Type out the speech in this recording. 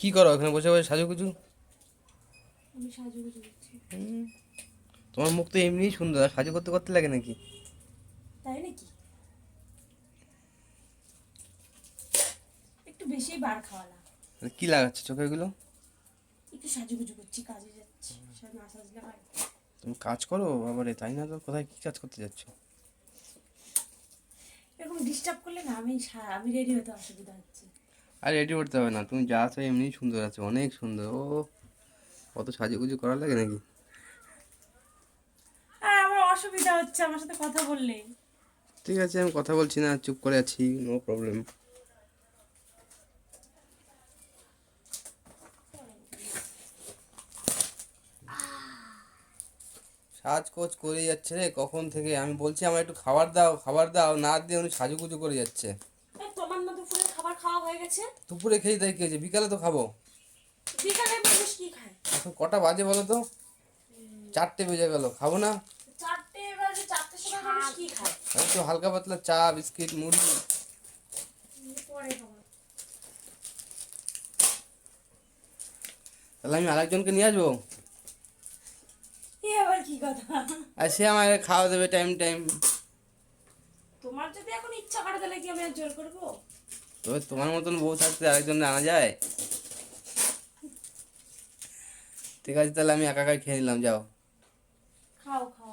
কি করো এখানে বসে বসে সাজুগুজু? আমি সাজুগুজু করছি। তোমার মুখ তো এমনিই সুন্দর আর সাজু করতে করতে লাগে নাকি? তাই নাকি? একটু বেশি বার খাওয়ালাম। কি লাগাচ্ছে চোখে এগুলো একটু সাজুগুজু করছি কাজে যাচ্ছি না সাজলে হয়। তুমি কাজ করো বাবারে তাই না তো? কোথায় কি কাজ করতে যাচ্ছ? এরকম ডিস্টার্ব করলে না আমি আমি রেডি হতে অসুবিধা হচ্ছে। আর রেডি করতে হবে না। তুমি যা আছো এমনি সুন্দর আছো অনেক সুন্দর। ও কত সাজুগুজু করা লাগে নাকি? আর আমার অসুবিধা হচ্ছে আমার সাথে কথা বললে। ঠিক আছে আমি কথা বলছি না চুপ করে আছি নো প্রবলেম সাজ সাজকোজ করে যাচ্ছে রে কখন থেকে? আমি বলছি আমার একটু খাবার দাও খাবার দাও না দিয়ে উনি সাজুগুজু করে যাচ্ছে এই তোমার না দুপুরে খাবার খাওয়া হয়ে গেছে? দুপুরে খেয়ে তাই খেয়েছে বিকালে তো খাব। বিকালে মানুষ কি খায়? এখন কটা বাজে বলো তো? চারটে বেজে গেল খাব না? চারটে বাজে চারটের সময় মানুষ কি খায়? একটু হালকা পাতলা চা বিস্কিট মুড়ি। পরে তাহলে আমি আরেকজনকে নিয়ে আসব? আবার কি কথা? আর সে আমাকে খাওয়া দেবে টাইম টাইম। তোমার যদি এখন ইচ্ছা করে তাহলে কি আমি আর জোর করব? তবে তোমার মতন বউ থাকতে আরেকজন আনা যায়? ঠিক আছে, তাহলে আমি একা একাই খেয়ে নিলাম, যাও। খাও।